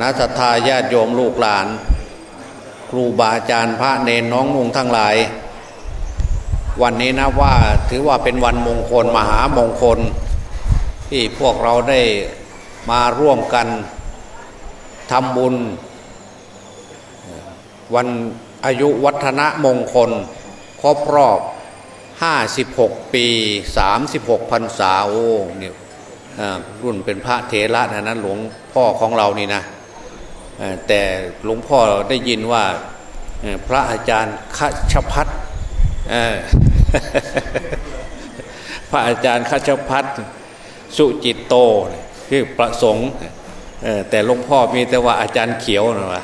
ณะสัตยาญาติโยมลูกหลาน ครูบาอาจารย์พระเนนน้องนุ่งทั้งหลาย วันนี้นะว่าถือว่าเป็นวันมงคลมหามงคล ที่พวกเราได้มาร่วมกันทำบุญ วันอายุวัฒนมงคล ครบรอบ 56 ปี 36พรรษาโอ้เนี่ยรุ่นเป็นพระเถระนะนั้นหลวงพ่อของเรานี่นะ แต่หลวงพ่อได้ยินว่าพระอาจารย์ขชพัฒพระอาจารย์ขชพัฒสุจิตโตคือประสงค์แต่หลวงพ่อมีแต่ว่าอาจารย์เขียวนะวะ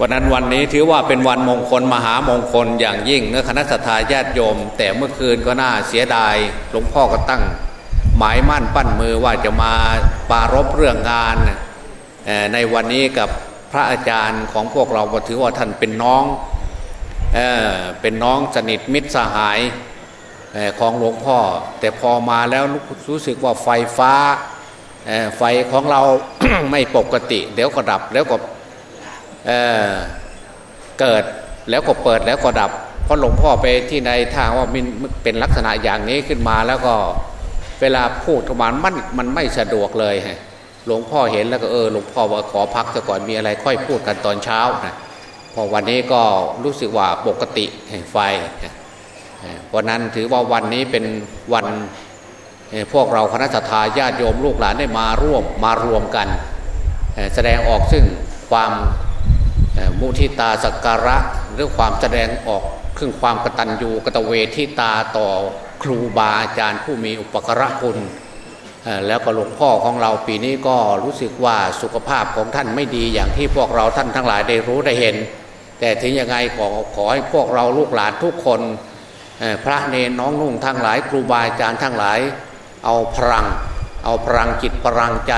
วันนั้นวันนี้ถือว่าเป็นวันมงคลมหามงคลอย่างยิ่งเนื้อคณะสัตยาญาติโยม แต่เมื่อคืนก็น่าเสียดายหลวงพ่อก็ตั้ง หมายมั่นปั้นมือว่าจะมาปารบเรื่องงานในวันนี้กับพระอาจารย์ของพวกเราก็ถือว่าท่านเป็นน้องเอเป็นน้องสนิทมิตรสหายของหลวงพ่อ แต่พอมาแล้วรู้สึกว่าไฟฟ้าไฟของเราไม่ปกติ เดี๋ยวก็ดับแล้วก็เเกิดแล้วก็เปิดแล้วก็ดับ เพราะหลวงพ่อไปที่ในทางว่ามันเป็นลักษณะอย่างนี้ขึ้นมาแล้วก็ เวลาพูดประมาณมันมันไม่สะดวกเลยหลวงพ่อเห็นแล้วก็เออหลวงพ่อว่าขอพักก่อนมีอะไรค่อยพูดกันตอนเช้านะพอวันนี้ก็รู้สึกว่าปกติไฟเพราะนั้นถือว่าวันนี้เป็นวันพวกเราคณะทาญาติโยมลูกหลานได้มาร่วมมารวมกัน แสดงออกซึ่งความมุทิตาสักการะหรือความแสดงออกขึ้นความกตัญญูกตเวทิตาต่อ ครูบาอาจารย์ผู้มีอุปการะคุณแล้วก็หลวงพ่อของเราปีนี้ก็รู้สึกว่าสุขภาพของท่านไม่ดีอย่างที่พวกเราท่านทั้งหลายได้รู้ได้เห็น แต่ถึงยังไงขอขอให้พวกเราลูกหลานทุกคนพระเนนน้องนุ่งทั้งหลาย ครูบาอาจารย์ทั้งหลาย เอาพลัง เอาพลังจิตพลังใจ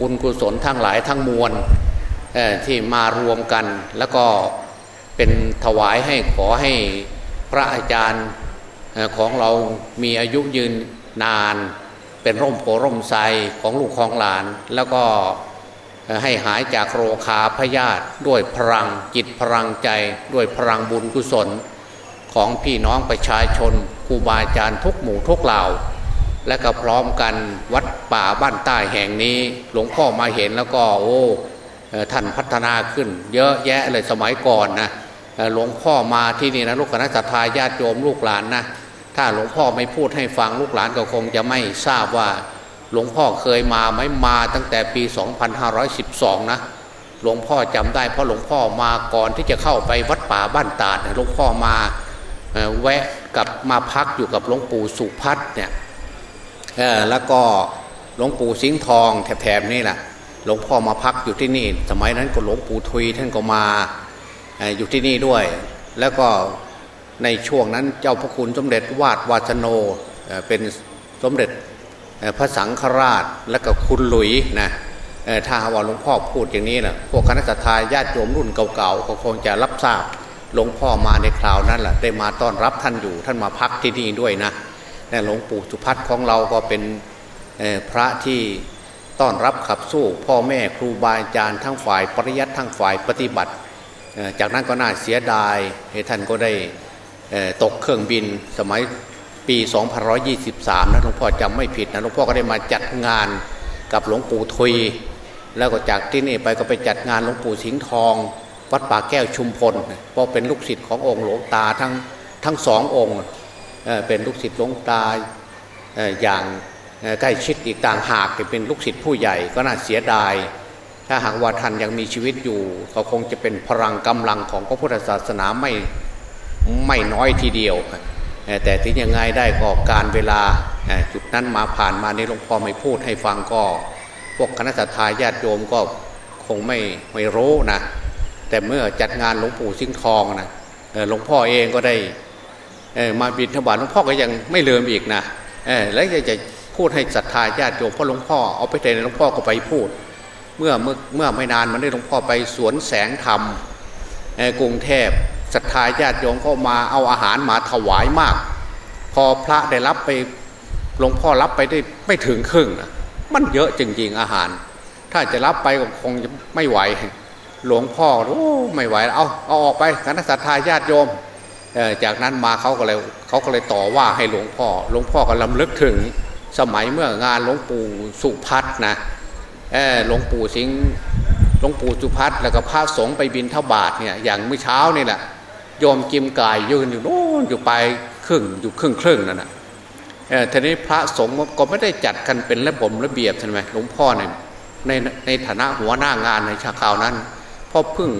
บุญกุศลทั้งหลายทั้งมวลที่มารวมกันแล้วก็เป็นถวายให้ขอให้พระอาจารย์ ของเรามีอายุยืนนานเป็นร่มโพร่มไทรของลูกของหลาน แล้วก็ให้หายจากโรคาพยาธิด้วยพลังจิตพลังใจ ด้วยพลังบุญกุศล ของพี่น้องประชาชนครูบาอาจารย์ทุกหมู่ทุกเหล่า และก็พร้อมกันวัดป่าบ้านใต้แห่งนี้ หลวงพ่อมาเห็นแล้วก็โอ้ท่านพัฒนาขึ้น เยอะแยะเลยสมัยก่อนนะหลวงพ่อมาที่นี่นะลูกคณะสัตยาญาติโยมลูกหลานนะ ถ้าหลวงพ่อไม่พูดให้ฟังลูกหลานก็คงจะไม่ทราบว่าหลวงพ่อเคยมาไม่มาตั้งแต่ปี 2512 นะหลวงพ่อจำได้เพราะหลวงพ่อมาก่อนที่จะเข้าไปวัดป่าบ้านตาดหลวงพ่อมาแวะกับมาพักอยู่กับหลวงปู่สุพัฒเนี่ยแล้วก็หลวงปู่สิงห์ทองแถบๆนี่แหละหลวงพ่อมาพักอยู่ที่นี่ สมัยนั้นก็หลวงปู่ทุยท่านก็มาอยู่ที่นี่ด้วย แล้วก็ ในช่วงนั้นเจ้าพระคุณสมเด็จวาดวาชโนเป็นสมเด็จพระสังฆราชและก็คุณหลุยนะถ้าว่าหลวงพ่อพูดอย่างนี้นะพวกคณะทาญาติโยมรุ่นเก่าๆก็คงจะรับทราบหลวงพ่อมาในคราวนั้นแหละได้มาต้อนรับท่านอยู่ท่านมาพักที่นี่ด้วยนะหลวงปู่สุพัฒน์ของเราก็เป็นพระที่ต้อนรับขับสู้พ่อแม่ครูบาอาจารย์ทั้งฝ่ายปริยัติทั้งฝ่ายปฏิบัติ จากนั้นก็น่าเสียดายท่านก็ได้ ตกเครื่องบินสมัยปี2523 นะหลวงพ่อจำไม่ผิดนะหลวงพ่อก็ได้มาจัดงานกับหลวงปู่ทุย แล้วก็จากที่นี่ไปก็ไปจัดงานหลวงปู่สิงห์ทอง วัดป่าแก้วชุมพลเพราะเป็นลูกศิษย์ขององค์หลวงตาทั้งทั้งสององค์เป็นลูกศิษย์หลวงตาอย่างใกล้ชิดอีกต่างหากเป็นลูกศิษย์ผู้ใหญ่ก็น่าเสียดาย ถ้าหากว่าท่านยังมีชีวิตอยู่เขาคงจะเป็นพลังกำลังของพระพุทธศาสนาไม่ ไม่น้อยทีเดียว แต่ถึงยังไงได้ก็การเวลาจุดนั้นมาผ่านมาในหลวงพ่อไม่พูดให้ฟังก็พวกคณะทาญาติโยมก็คงไม่ไม่รู้นะแต่เมื่อจัดงานหลวงปู่สิงห์ทองนะหลวงพ่อเองก็ได้มาบิณฑบาตหลวงพ่อก็ยังไม่เลืมอีกนะแล้วจะพูดให้ศรัทธาญาติโยมเพ่อหลวงพ่อเอาไปเทนหลวงพ่อก็ไปพูด เมื่อเมื่อเมื่อไม่นานมันได้หลวงพ่อไปสวนแสงธรรมกรุงเทพ ศรัทธาญาติโยมก็มาเอาอาหารมาถวายมาก พอพระได้รับไปหลวงพ่อรับไปได้ไม่ถึงครึ่งนะมันเยอะจริงๆอาหาร ถ้าจะรับไปก็คงจะไม่ไหว หลวงพ่อโอ้ไม่ไหวเอาเอาออกไปคณะสัตยาญาติโยมจากนั้นมาเขาก็เลยเขาก็เลยต่อว่าให้หลวงพ่อ หลวงพ่อก็ลำลึกถึงสมัยเมื่องานหลวงปู่สุพัฒนะหลวงปู่สิงห์หลวงปู่สุพัฒแล้วก็พระสงฆ์ไปบินทบาทเนี่ยอย่างเมื่อเช้านี่แหละ โยมกิมกายยืนอยู่โน่นอยู่ไปครึ่งอยู่ครึ่งครึ่งนั่นนะทีนี้พระสงฆ์ก็ไม่ได้จัดกันเป็นระบบระเบียบใช่ไหมหลวงพ่อเนี่ยในในฐานะหัวหน้างานในชาคราวนั้นพราะเพิ่ง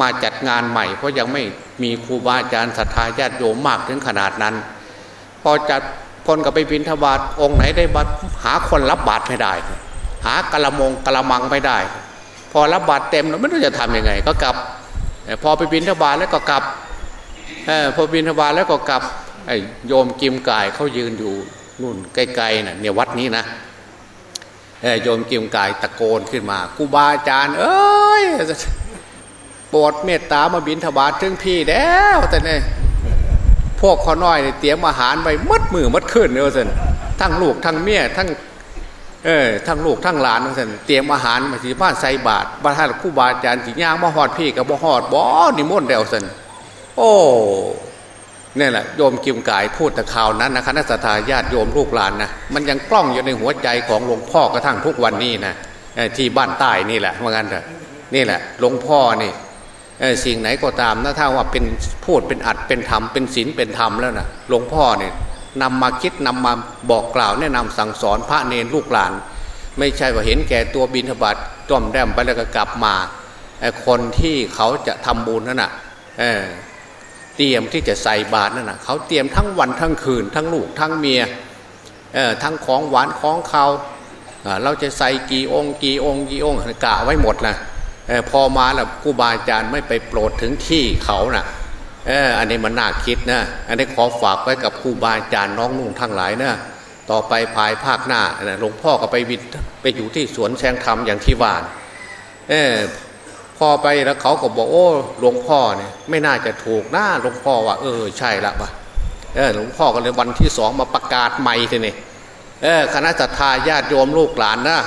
มาจัดงานใหม่ เพราะยังไม่มีครูบาอาจารย์ศรัทธาญาติโยมมากถึงขนาดนั้น พอจัดคนก็ไปบินทบาทองค์ไหนได้บัตรหาคนรับบาตรไม่ได้ หากระมงกระมังไม่ได้ พอรับบาตรเต็มแล้วไม่รู้จะทํำยังไง ก็กลับ พอไปบินทบาทแล้วก็กลับ พอบินทบาทแล้วก็กลับไอ้โยมกิมกายเขายืนอยู่นู่นไกลๆนะ่ะเนี่ยวัดนี้นะโยมกิมกายตะโกนขึ้นมากูบาอาจารย์ เอ้ยโปรดเมตตามาบินทบาทถึงพี่แล้วแต่เนี่ยพวกขอน้อยเตรียมอาหารไปมัดมือมัดขึ้นเนี่ยสินทั้งลูกทั้งเมียทั้งเออทั้งลูกทั้งหลานเนี่ยสินเตรียมอาหารมาที่บ้านใส่บาตรบ้านท่านคู่บาอาจารย์ที่ย่างมาหอดพี่กับบ่หอดบ่นิมนต์เดวสิน โอ้เนี่ยแหละโยมกิมกายพูดแต่ข่าวนั้นนะคณะสัตยาติโยมลูกหลานนะมันยังกล้องอยู่ในหัวใจของหลวงพ่อกระทั่งทุกวันนี้นะที่บ้านใต้นี่แหละว่างั้นเถอะนี่แหละหลวงพ่อนี่สิ่งไหนก็ตามนะถ้าว่าเป็นพูดเป็นอัดเป็นธรรมเป็นศีลเป็นธรรมแล้วนะหลวงพ่อเนี่ยนำมาคิดนำมาบอกกล่าวแนะนำสั่งสอนพระเนรลูกหลาน ไม่ใช่ว่าเห็นแก่ตัวบินทบาทต้อมแดมไปแล้วก็กลับมาคนที่เขาจะทำบุญนั่นน่ะ เตรียมที่จะใส่บาตรนั่นนะเขาเตรียมทั้งวันทั้งคืน ทั้งลูกทั้งเมียทั้งของหวานของเขาเราจะใส่กี่องค์กี่องค์กี่องค์กะไว้หมดนะพอมาแล้วกูบาอาจารย์ไม่ไปโปรดถึงที่เขานะ่ะเอออันนี้มันน่าคิดนะอันนี้ขอฝากไว้กับครูบาอาจารย์น้องนุ่งทั้งหลายนะต่อไปภายภาคหน้าหลวงพ่อก็ไปวิไปอยู่ที่สวนแสงธรรมอย่างที่ว่านเออ พอไปแล้วเขาก็บอกโอ้หลวงพ่อเนี่ยไม่น่าจะถูกน้าหลวงพ่อว่า เออใช่ละวะเออหลวงพ่อก็เลยวันที่สองมาประกาศใหม่ทีนี่เออคณะสัตยาญาติโยมลูกหลานนะ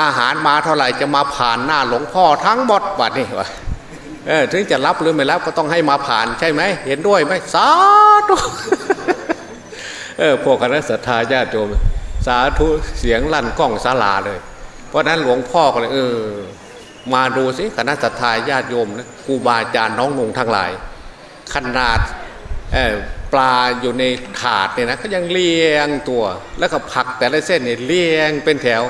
อาหารมาเท่าไหร่จะมาผ่านหน้าหลวงพ่อทั้งหมดบัดนี่วะเออถึงจะรับหรือไม่รับก็ต้องให้มาผ่านใช่ไหมเห็นด้วยไหมสาธุเออพวกคณะสัตยาญาติโยมสาธุเสียงลั่นกล้องสาลาเลย เพราะนั้นหลวงพ่อก็เลยเออ มาดูสิคณะสัตยาญาติโยมนะครูบาอาจารย์น้องนงทั้งหลาย ขนาดปลาอยู่ในถาดเนี่ยนะก็ยังเลี้ยงตัว แล้วก็ผักแต่ละเส้นเนี่ยเลี้ยงเป็นแถว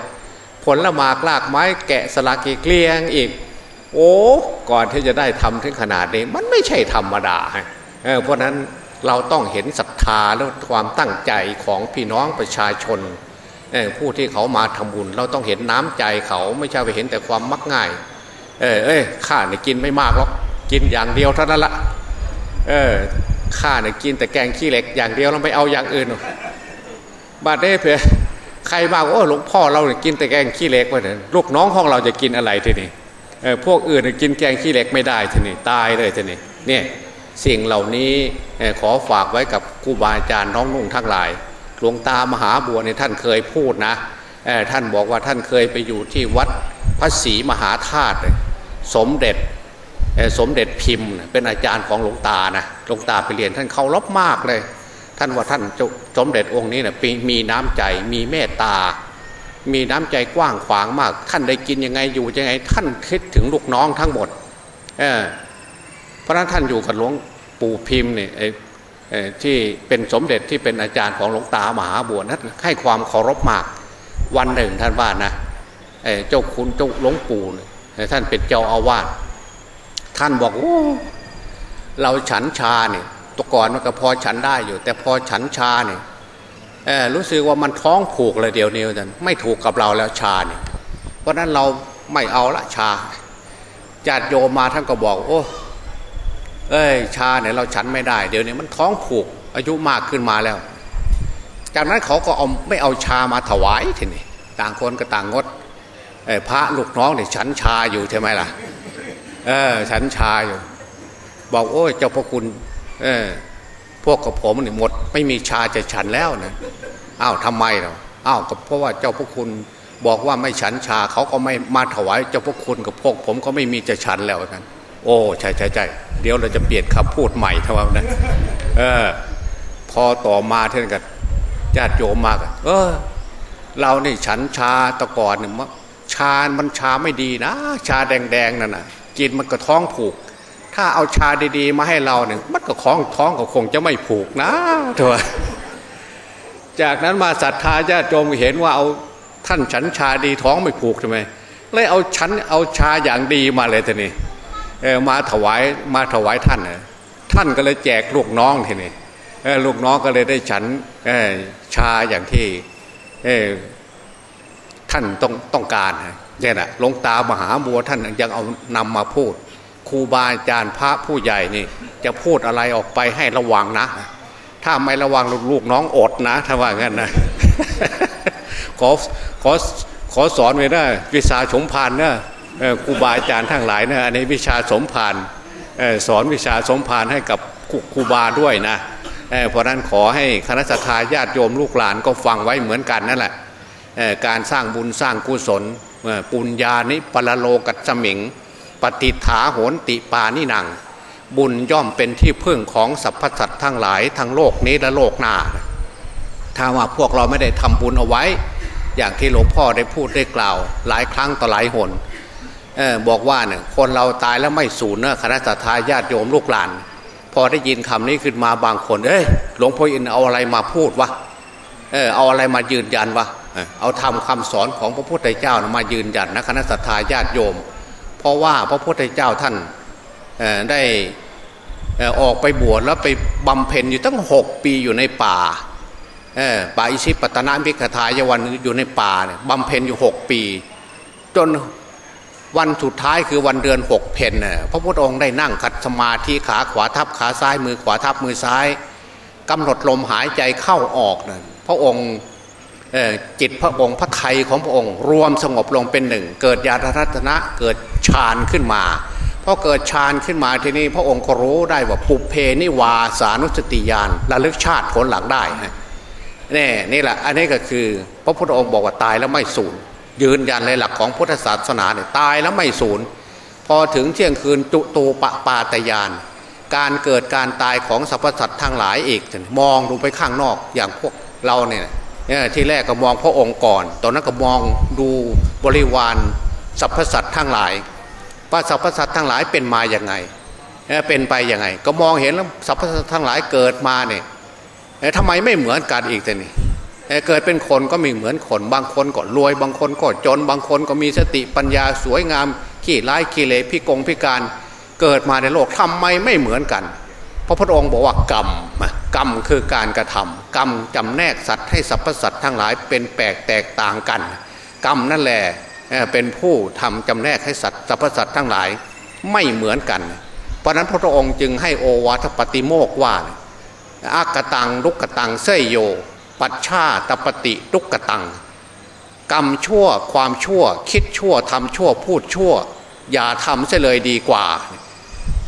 ผลละหมากลากไม้แกะสลักเกเลี้ยงอีก โอ้ก่อนที่จะได้ทำถึงขนาดนี้มันไม่ใช่ธรรมดาเเพราะนั้นเราต้องเห็นศรัทธาและความตั้งใจของพี่น้องประชาชน ผู้ที่เขามาทำบุญ เราต้องเห็นน้ำใจเขาไม่ใช่ไปเห็นแต่ความมักง่าย เออเอ้ยข้าเนี่ยกินไม่มากหรอกกินอย่างเดียวเท่านั้นละเออข้าเนี่ยกินแต่แกงขี้เหล็กอย่างเดียวเราไม่เอาอย่างอื่นบาดเด้เพื่อใครมาโอ้หลวงพ่อเราเนี่ยกินแต่แกงขี้เหล็กไปเนี่ยลูกน้องของเราจะกินอะไรทีนี้เออพวกอื่นกินแกงขี้เหล็กไม่ได้ทีนี้ตายเลยทีนี้เนี่ยสิ่งเหล่านี้ขอฝากไว้กับครูบาอาจารย์น้องนุ่งทั้งหลาย หลวงตามหาบัวเนี่ยท่านเคยพูดนะท่านบอกว่าท่านเคยไปอยู่ที่วัดพระศรีมหาธาตุสมเด็จสมเด็จพิมพ์เป็นอาจารย์ของหลวงตานะหลวงตาไปเรียนท่านเคารพมากเลย ท่านว่าท่านสมเด็จองค์นี้นะมีน้ำใจมีเมตตา มีน้ำใจกว้างขวางมาก ท่านได้กินยังไงอยู่ยังไง ท่านคิดถึงลูกน้องทั้งหมดเเพราะนั้นท่านอยู่กับหลวงปู่พิมพ์เนี่ย ที่เป็นสมเด็จที่เป็นอาจารย์ของหลวงตามหาบัวนั้นให้ความเคารพมากวันหนึ่งท่านว่านะเจ้าคุณเจ้าหลวงปู่ท่านเป็นเจ้าอาวาสท่านบอกโอ้เราฉันชาเนี่ยตก่อนมันก็พอฉันได้อยู่ แต่พอฉันชาเนี่ยรู้สึกว่ามันท้องผูกเลยเดียวนี้ท่านไม่ถูกกับเราแล้วชาเนี่ยเพราะนั้นเราไม่เอาละชาญาติโยมมาท่านก็บอก โอ้ เอ้ยชาเนี่ยเราฉันไม่ได้ เดี๋ยวนี้มันท้องผูกอายุมากขึ้นมาแล้ว จากนั้นเขาก็เอาไม่เอาชามาถวายทีนี้ต่างคนก็ต่างงดพระลูกน้องเนี่ยฉันชาอยู่ใช่ไหมล่ะ เออฉันชาอยู่ บอกโอ้ยเจ้าพระคุณ เออพวกกับผมเนี่ยหมด ไม่มีชาจะฉันแล้วนะอ้าวทำไมเราอ้าวก็เพราะว่าเจ้าพระคุณบอกว่าไม่ฉันชาเขาก็ไม่มาถวายเจ้าพระคุณกับพวกผมก็ไม่มีจะฉันแล้วกัน โอ้ใช่ใช่ใช่เดี๋ยวเราจะเปลี่ยนคำพูดใหม่เท่านั้นเออ พอต่อมาเท่านกันญาติโยมมากเออ เรานี่ฉันชาตะกอนเนี่ยชา มันชาไม่ดีนะ ชาแดงๆนั่นน่ะกินมันก็ท้องผูก ถ้าเอาชาดีๆ มาให้เราเนี่ยมันก็คล้องท้องก็คงจะไม่ผูกนะเถอะจากนั้นมาศรัทธาญาติโยมเห็นว่าเอาท่านฉันชาดีท้องไม่ผูกใช่ไหมเลยเอาฉันเอาชาอย่างดีมาเลยทีนี้ มาถวายมาถวายท่านเนท่านก็เลยแจกลูกน้องทีนี้ลูกน้องก็เลยได้ฉันชาอย่างที่ท่านต้องต้องการเนี่ยแหละลงตามหาบัวท่านยังเอานำมาพูดครูบาอาจารย์พระผู้ใหญ่นี่ จะพูดอะไรออกไปให้ระวังนะ ถ้าไม่ระวังลูกน้องอดนะถ้าว่างั้นนะขอขอขอสอนไว้นะวิชาสมพานนะ ครูบาอาจารย์ทั้งหลายนะอันนี้วิชาสมพานสอนวิชาสมพานให้กับครูบาด้วยนะเพราะนั้นขอให้คณะสัตยาติโยมลูกหลานก็ฟังไว้เหมือนกันนั่นแหละการสร้างบุญสร้างกุศลปุญญานิปรโลกัจมิง ปฏิฐาโหนติปานิหนัง บุญย่อมเป็นที่พึ่งของสรรพสัตว์ทั้งหลายทั้งโลกนี้และโลกหน้า ถ้าว่าพวกเราไม่ได้ทำบุญเอาไว้ อย่างที่หลวงพ่อได้พูดได้กล่าว หลายครั้งต่อหลายหน บอกว่าเนี่ยคนเราตายแล้วไม่สูญนะคณะสัตยาติโยมลูกหลาน พอได้ยินคำนี้ขึ้นมาบางคน เอ้ยหลวงพ่ออินเอาอะไรมาพูดวะเออเอาอะไรมายืนยันวะเอาทำคำสอนของพระพุทธเจ้ามายืนยันนะคณะสัตยาติโยม เพราะว่าพระพุทธเจ้าท่านได้ออกไปบวชแล้วไปบำเพ็ญอยู่ตั้งหกปีอยู่ในป่าป่าอิชิปตนามิกทายวันอยู่ในป่าเนี่ยบำเพ็ญอยู่หกปี จน วันสุดท้ายคือวันเดือนหกเพนพระพุทธองค์ได้นั่งขัดสมาธิขาขวาทับขาซ้ายมือขวาทับมือซ้ายกำหนดลมหายใจเข้าออกนะพระองค์จิตพระองค์พระไทยของพระองค์ รวมสงบลงเป็นหนึ่ง เกิดญาณรัตนะเกิดฌานขึ้นมาพอเกิดฌานขึ้นมาทีนี้พระองค์ก็รู้ได้ว่าปุเพนิวาสานุสติญาณระลึกชาติผลหลังได้นี่นี่แหละอันนี้ก็คือ พระพุทธองค์บอกว่าตายแล้วไม่สูญ ยืนยันในหลักของพุทธศาสนาเนี่ยตายแล้วไม่สูญพอถึงเที่ยงคืนจุตูปปาตยาน การเกิดการตายของสรรพสัตว์ทั้งหลายอีกมองดูไปข้างนอกอย่างพวกเราเนี่ยที่แรกก็มองพระองค์ก่อนตอนนั้นก็มองดูบริวารสรรพสัตว์ทั้งหลายว่าสรรพสัตว์ทั้งหลายเป็นมาอย่างไงเป็นไปอย่างไง ก็มองเห็นแล้วสรรพสัตว์ทั้งหลายเกิดมาเนี่ยทำไมไม่เหมือนกันอีกแต่นี่ เกิดเป็นคนก็มีเหมือนคนบางคนก็รวย บางคนก็จน บางคนก็มีสติปัญญาสวยงาม ขี้ร้ายขี้เลพิกงพิการ เกิดมาในโลกทำไมไม่เหมือนกัน พระพุทธองค์บอกว่ากรรมกรรมคือการกระทำกรรมจำแนกสัตว์ให้สรรพสัตว์ทั้งหลายเป็นแปลกแตกต่างกัน กรรมนั่นแหละเป็นผู้ทำจำแนกให้สัตว์สรรพสัตว์ทั้งหลายไม่เหมือนกัน เพราะนั้นพระองค์จึงให้โอวาทปฏิโมกว่าอากตังลุกกตังเสยโย ปัชชาตปฏิลุกกตัง กรรมชั่วความชั่ว คิดชั่วทำชั่วพูดชั่ว อย่าทำเสียเลยดีกว่า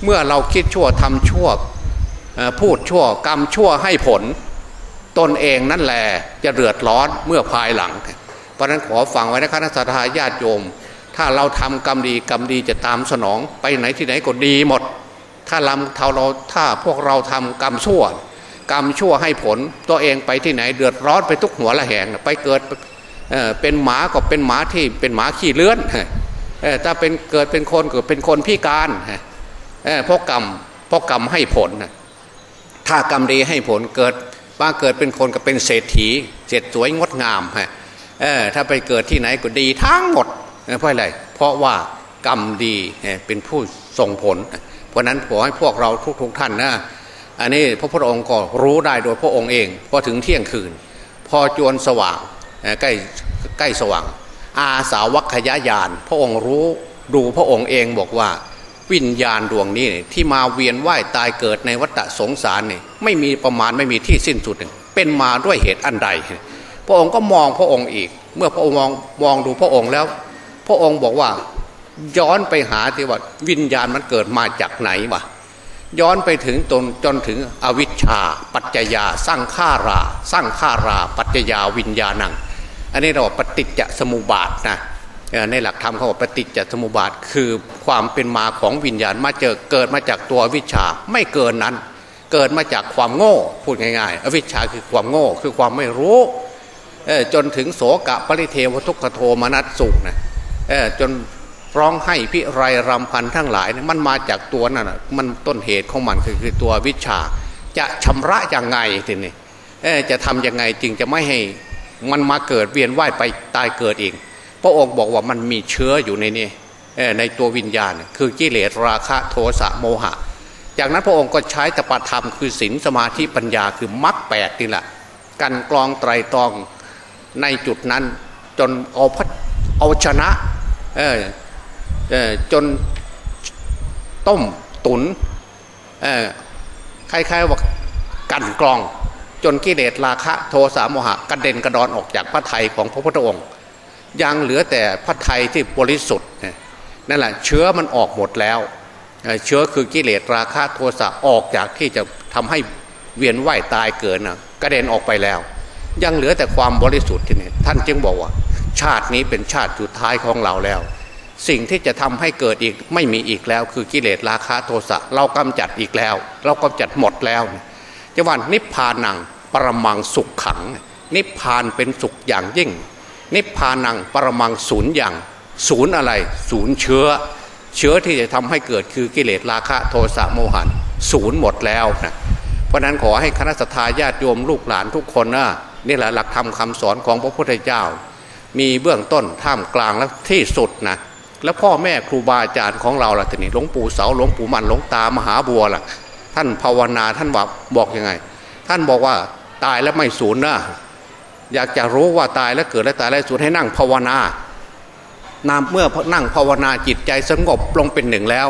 เมื่อเราคิดชั่วทำชั่วพูดชั่ว กรรมชั่วให้ผล ตนเองนั่นแหละจะเดือดร้อนเมื่อภายหลัง เพราะนั้นขอฟังไว้นะคณะสัตยาญาติโยม ถ้าเราทำกรรมดีกรรมดีจะตามสนอง ไปไหนที่ไหนก็ดีหมด ถ้าลำเท่าเราถ้าพวกเราทำกรรมชั่ว กรรมชั่วให้ผลตัวเองไปที่ไหนเดือดร้อนไปทุกหัวละแหงไปเกิดเป็นหมาก็เป็นหมาที่เป็นหมาขี้เลื้อนถ้าเป็นเกิดเป็นคนเกิดเป็นคนพิการเพราะกรรมเพราะกรรมให้ผลถ้ากรรมดีให้ผลเกิดบ้าเกิดเป็นคนก็เป็นเศรษฐีเจ็ดสวยงดงามฮะเออถ้าไปเกิดที่ไหนก็ดีทั้งหมดเพราะอะไรเพราะว่ากรรมดีเป็นผู้ส่งผล เพราะนั้นขอให้พวกเราทุกๆทท่านนะ อันนี้พระพุทธองค์ก็รู้ได้โดยพระองค์เองพอถึงเที่ยงคืน พอจวนสว่างใกล้ใกล้สว่าง อาสาวัคยายาน พระองค์รู้ดูพระองค์เองบอกว่า วิญญาณดวงนี้ที่มาเวียนว่ายตายเกิดในวัฏสงสารนี่ไม่มีประมาณไม่มีที่สิ้นสุดเป็นมาด้วยเหตุอันใด พระองค์ก็มองพระองค์อีก เมื่อพระองค์มองมองดูพระองค์แล้ว พระองค์บอกว่าย้อนไปหาที่ว่าวิญญาณมันเกิดมาจากไหนวะ ย้อนไปถึงตนจนถึงอวิชชา ปัจจยาสร้างข้ารา สร้างข้ารา ปัจจยาวิญญาณัง อันนี้เราปฏิจจสมุปบาทนะในหลักธรรมเขาบอกปฏิจจสมุปบาท คือความเป็นมาของวิญญาณมาเจอเกิดมาจากตัววิชาไม่เกินนั้น เกิดมาจากความโง่พูดง่ายๆ อวิชชาคือความโง่คือความไม่รู้จนถึงโสกะปริเทวทุกขโทมนัสสุนะจน ร้องให้พิไรรำพันทั้งหลายมันมาจากตัวนั่นมันต้นเหตุของมันคือคือตัววิชา จะชำระยังไงทีนี้จะทำยังไงจึงจะไม่ให้มันมาเกิดเวียนว่ายไปตายเกิดเองพระองค์บอกว่ามันมีเชื้ออยู่ในนี้ในตัววิญญาณ คือกิเลสราคะโทสะโมหะ จากนั้นพระองค์ก็ใช้ตปธรรมคือศีลสมาธิปัญญาคือมรรคแปดนี่แหละกันกรองไตรตรองในจุดนั้นจนเอาพัเอาชนะ จนต้มตุนคล้ายๆว่ากันกรอง จนกิเลสราคะโทสะโมหะกระเด็นกระดอนออกจากพระไทยของพระพุทธองค์ ยังเหลือแต่พระไทยที่บริสุทธิ์นั่นแหละเชื้อมันออกหมดแล้วเชื้อคือกิเลสราคะโทสะออกจากที่จะทำให้เวียนว่ายตายเกิดนะกระเด็นออกไปแล้ว ยังเหลือแต่ความบริสุทธิ์ที่นี่ท่านจึงบอกว่า ชาตินี้เป็นชาติสุดท้ายของเราแล้ว สิ่งที่จะทำให้เกิดอีกไม่มีอีกแล้ว คือกิเลสราคะโทสะเรากำจัดอีกแล้ว เรากำจัดหมดแล้วจะว่านิพพานังปรมังสุขขัง นิพพานเป็นสุขอย่างยิ่ง นิพพานังปรมังศูนย์อย่าง ศูนย์อะไร ศูนย์เชื้อ เชื้อที่จะทำให้เกิดคือกิเลสราคะโทสะโมหันศูนย์หมดแล้วนะเพราะนั้นขอให้คณะสัตยาญาติโยมลูกหลานทุกคนนะนี่แหละหลักธรรมคาสอนของพระพุทธเจ้า มีเบื้องต้นท่ามกลางและที่สุดนะ แล้วพ่อแม่ครูบาอาจารย์ของเราล่ะทีนี้หลวงปู่เสาหลวงปู่มันหลวงตามหาบัวล่ะ ท่านภาวนาท่านบอกบอกยังไง ท่านบอกว่าตายแล้วไม่สูญนะอยากจะรู้ว่าตายแล้วเกิดแล้วตายแล้วสูญให้นั่งภาวนานามเมื่อนั่งภาวนาจิตใจสงบลงเป็นหนึ่งแล้ว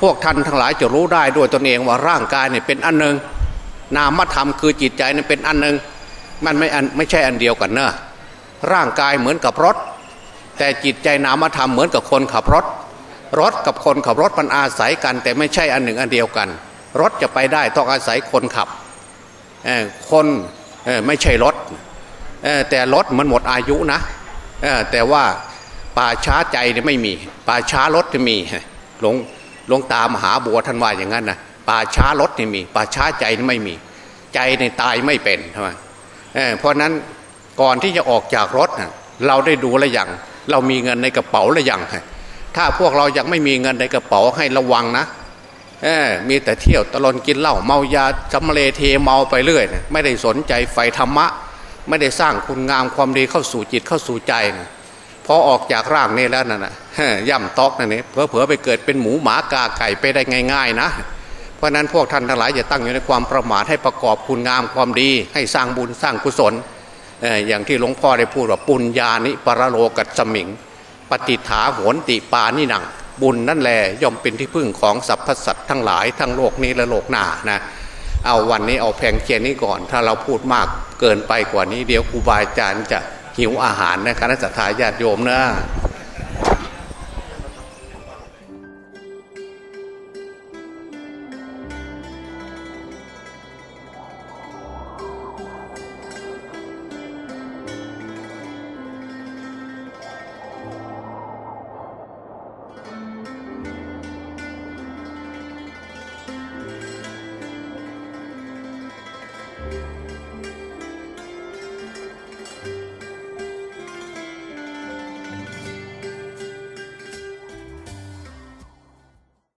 พวกท่านทั้งหลายจะรู้ได้ด้วยตนเองว่าร่างกายเนี่ยเป็นอันหนึ่งนามธรรมคือจิตใจเนี่ยเป็นอันหนึ่งมันไม่อันไม่ใช่อันเดียวกันเนอะร่างกายเหมือนกับรถ แต่จิตใจนามธรรมเหมือนกับคนขับรถ รถกับคนขับรถมันอาศัยกัน แต่ไม่ใช่อันหนึ่งอันเดียวกัน รถจะไปได้ต้องอาศัยคนขับคนไม่ใช่รถแต่รถมันหมดอายุนะแต่ว่าป่าช้าใจเนี่ยไม่มีป่าช้ารถจะมีหลงหลงตามหาบัวท่านว่าอย่างนั้นนะป่าช้ารถเนี่ยมีป่าช้าใจไม่มี ใจในตายไม่เป็นใช่ไมเพราะนั้นก่อนที่จะออกจากรถเราได้ดูอะไรอย่าง เรามีเงินในกระเป๋าหรือยังถ้าพวกเรายังไม่มีเงินในกระเป๋าให้ระวังนะมีแต่เที่ยวตลอนกินเหล้าเมายาจำเลเทเมาไปเรื่อยนะไม่ได้สนใจไฟธรรมะ ไม่ได้สร้างคุณงามความดีเข้าสู่จิตเข้าสู่ใจนะพอออกจากร่างนี้แล้วนั่นนะย่ำตอกนั่นนี่เผลอๆไปเกิดเป็นหมูหมากาไก่ไปได้ง่าย ๆ นะ เพราะนั้นพวกท่านทั้งหลายจะตั้งอยู่ในความประมาทให้ประกอบคุณงามความดี ให้สร้างบุญสร้างกุศล อย่างที่หลวงพ่อได้พูดว่าปุญญานิปรโลกัสมิง ปฏิฐาโหนติปานิหนัง บุญนั่นแหละย่อมเป็นที่พึ่งของสรรพสัตว์ทั้งหลายทั้งโลกนี้และโลกหน้านะเอาวันนี้เอาแพงเคียนนี้ก่อน ถ้าเราพูดมากเกินไปกว่านี้เดี๋ยวครูบาอาจารย์จะหิวอาหารนะคณะสัตยาญาติโยมนะ